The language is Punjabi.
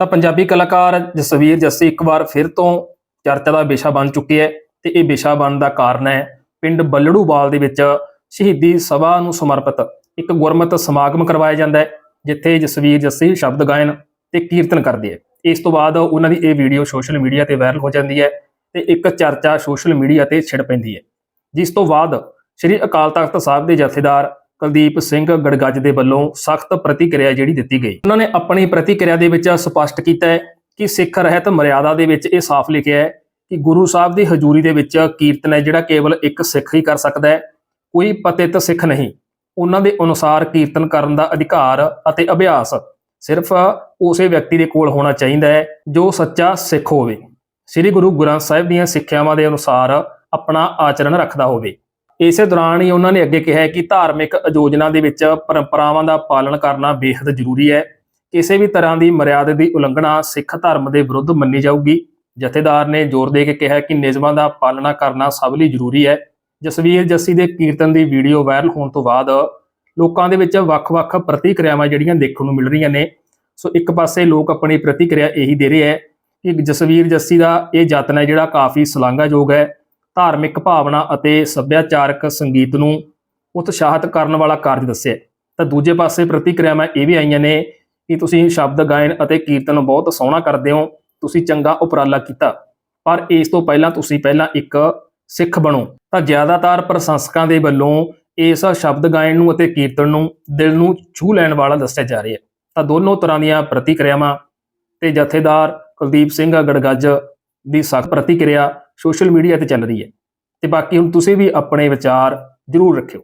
ਤਾਂ ਪੰਜਾਬੀ ਕਲਾਕਾਰ ਜਸਵੀਰ ਜੱਸੀ ਇੱਕ ਵਾਰ ਫਿਰ ਤੋਂ ਚਰਚਾ ਦਾ ਵਿਸ਼ਾ ਬਣ ਚੁੱਕੀ ਹੈ ਤੇ ਇਹ ਵਿਸ਼ਾ ਬਣਨ ਦਾ ਕਾਰਨ ਹੈ ਪਿੰਡ ਬੱਲੜੂਵਾਲ ਦੇ ਵਿੱਚ ਸ਼ਹੀਦੀ ਸਭਾ ਨੂੰ ਸਮਰਪਿਤ ਇੱਕ ਗੁਰਮਤਿ ਸਮਾਗਮ ਕਰਵਾਇਆ ਜਾਂਦਾ ਹੈ, ਜਿੱਥੇ ਜਸਵੀਰ ਜੱਸੀ ਸ਼ਬਦ ਗਾਇਨ ਤੇ ਕੀਰਤਨ ਕਰਦੇ ਹੈ। ਇਸ ਤੋਂ ਬਾਅਦ ਉਹਨਾਂ ਦੀ ਇਹ ਵੀਡੀਓ ਸੋਸ਼ਲ ਮੀਡੀਆ ਤੇ ਵਾਇਰਲ ਹੋ ਜਾਂਦੀ ਹੈ ਤੇ ਇੱਕ ਚਰਚਾ ਸੋਸ਼ਲ ਮੀਡੀਆ ਤੇ ਛਿੜ ਪੈਂਦੀ ਹੈ। ਜਿਸ ਤੋਂ ਬਾਅਦ ਸ੍ਰੀ ਅਕਾਲ ਤਖਤ ਸਾਹਿਬ ਦੇ ਜਥੇਦਾਰ ਕੁਲਦੀਪ ਸਿੰਘ ਗੜਗੱਜ ਦੇ ਵੱਲੋਂ ਸਖਤ ਪ੍ਰਤੀਕਿਰਿਆ ਜਿਹੜੀ ਦਿੱਤੀ ਗਈ। ਉਹਨਾਂ ਨੇ ਆਪਣੀ ਪ੍ਰਤੀਕਿਰਿਆ ਦੇ ਵਿੱਚ ਸਪਸ਼ਟ ਕੀਤਾ ਹੈ ਕਿ ਸਿੱਖ ਰਹਿਤ ਮਰਿਆਦਾ ਦੇ ਵਿੱਚ ਇਹ ਸਾਫ਼ ਲਿਖਿਆ ਹੈ ਕਿ ਗੁਰੂ ਸਾਹਿਬ ਦੀ ਹਜ਼ੂਰੀ ਦੇ ਵਿੱਚ ਕੀਰਤਨ ਹੈ ਜਿਹੜਾ ਕੇਵਲ ਇੱਕ ਸਿੱਖ ਹੀ ਕਰ ਸਕਦਾ ਹੈ, ਕੋਈ ਪਤਿਤ ਸਿੱਖ ਨਹੀਂ। ਉਹਨਾਂ ਦੇ ਅਨੁਸਾਰ ਕੀਰਤਨ ਕਰਨ ਦਾ ਅਧਿਕਾਰ ਅਤੇ ਅਭਿਆਸ ਸਿਰਫ ਉਸੇ ਵਿਅਕਤੀ ਦੇ ਕੋਲ ਹੋਣਾ ਚਾਹੀਦਾ ਹੈ ਜੋ ਸੱਚਾ ਸਿੱਖ ਹੋਵੇ। ਸ੍ਰੀ ਗੁਰੂ ਗ੍ਰੰਥ ਸਾਹਿਬ ਦੀਆਂ ਸਿੱਖਿਆਵਾਂ ਦੇ ਅਨੁਸਾਰ ਆਪਣਾ ਆਚਰਣ ਰੱਖਦਾ ਹੋਵੇ। ਇਸੇ ਦੌਰਾਨ ਹੀ ਉਹਨਾਂ ਨੇ ਅੱਗੇ ਕਿਹਾ ਕਿ ਧਾਰਮਿਕ ਆਯੋਜਨਾ ਦੇ ਵਿੱਚ ਪਰੰਪਰਾਵਾਂ ਦਾ ਪਾਲਣ ਕਰਨਾ ਬੇहद ਜ਼ਰੂਰੀ ਹੈ। ਕਿਸੇ ਵੀ ਤਰ੍ਹਾਂ ਦੀ ਮਰਿਆਦਾ ਦੀ ਉਲੰਘਣਾ ਸਿੱਖ ਧਰਮ ਦੇ ਵਿਰੁੱਧ ਮੰਨੀ ਜਾਊਗੀ। ਜਥੇਦਾਰ ਨੇ ਜ਼ੋਰ ਦੇ ਕੇ ਕਿਹਾ ਕਿ ਨਿਯਮਾਂ ਦਾ ਪਾਲਣਾ ਕਰਨਾ ਸਭ ਲਈ ਜ਼ਰੂਰੀ ਹੈ। ਜਸਵੀਰ ਜੱਸੀ ਦੇ ਕੀਰਤਨ ਦੀ ਵੀਡੀਓ ਵਾਇਰਲ ਹੋਣ ਤੋਂ ਬਾਅਦ ਲੋਕਾਂ ਦੇ ਵਿੱਚ ਵੱਖ-ਵੱਖ ਪ੍ਰਤੀਕਿਰਿਆਵਾਂ ਜਿਹੜੀਆਂ ਦੇਖਣ ਨੂੰ ਮਿਲ ਰਹੀਆਂ ਨੇ। ਸੋ ਇੱਕ ਪਾਸੇ ਲੋਕ ਆਪਣੀ ਪ੍ਰਤੀਕਿਰਿਆ ਇਹੀ ਦੇ ਰਹੇ ਹੈ ਕਿ ਜਸਵੀਰ ਜੱਸੀ ਦਾ ਇਹ ਯਤਨ ਹੈ ਜਿਹੜਾ ਕਾਫੀ ਸ਼ਲਾਘਾਯੋਗ ਹੈ। ਧਾਰਮਿਕ ਭਾਵਨਾ ਅਤੇ ਸੱਭਿਆਚਾਰਕ ਸੰਗੀਤ ਨੂੰ ਉਤਸ਼ਾਹਿਤ ਕਰਨ ਵਾਲਾ ਕਾਰਜ ਦੱਸਿਆ। ਤਾਂ ਦੂਜੇ ਪਾਸੇ ਪ੍ਰਤੀਕਿਰਿਆਵਾਂ ਇਹ ਵੀ ਆਈਆਂ ਨੇ ਕਿ ਤੁਸੀਂ ਸ਼ਬਦ, ਗਾਇਨ ਅਤੇ ਕੀਰਤਨ ਬਹੁਤ ਸੋਹਣਾ ਕਰਦੇ ਹੋ, ਤੁਸੀਂ ਚੰਗਾ ਉਪਰਾਲਾ ਕੀਤਾ। ਪਰ ਇਸ ਤੋਂ ਪਹਿਲਾਂ ਤੁਸੀਂ ਪਹਿਲਾਂ ਇੱਕ ਸਿੱਖ ਬਣੋ। ਤਾਂ ਜ਼ਿਆਦਾਤਰ ਪ੍ਰਸ਼ੰਸਕਾਂ ਦੇ ਵੱਲੋਂ ਇਸ ਸ਼ਬਦ, ਗਾਇਨ ਨੂੰ ਅਤੇ ਕੀਰਤਨ ਨੂੰ ਦਿਲ ਨੂੰ ਛੂਹ ਲੈਣ ਵਾਲਾ ਦੱਸਿਆ ਜਾ ਰਿਹਾ। ਤਾਂ ਦੋਨੋਂ ਤਰ੍ਹਾਂ ਦੀਆਂ ਪ੍ਰਤੀਕਿਰਿਆਵਾਂ ਤੇ ਜਥੇਦਾਰ ਕੁਲਦੀਪ ਸਿੰਘ ਗੜਗੱਜ ਦੀ ਸਖਤ ਪ੍ਰਤੀਕਿਰਿਆ ਸੋਸ਼ਲ ਮੀਡੀਆ ਤੇ ਚੱਲ ਰਹੀ ਹੈ। ਤੇ ਬਾਕੀ ਹੁਣ ਤੁਸੀਂ ਵੀ ਆਪਣੇ ਵਿਚਾਰ ਜ਼ਰੂਰ ਰੱਖਿਓ।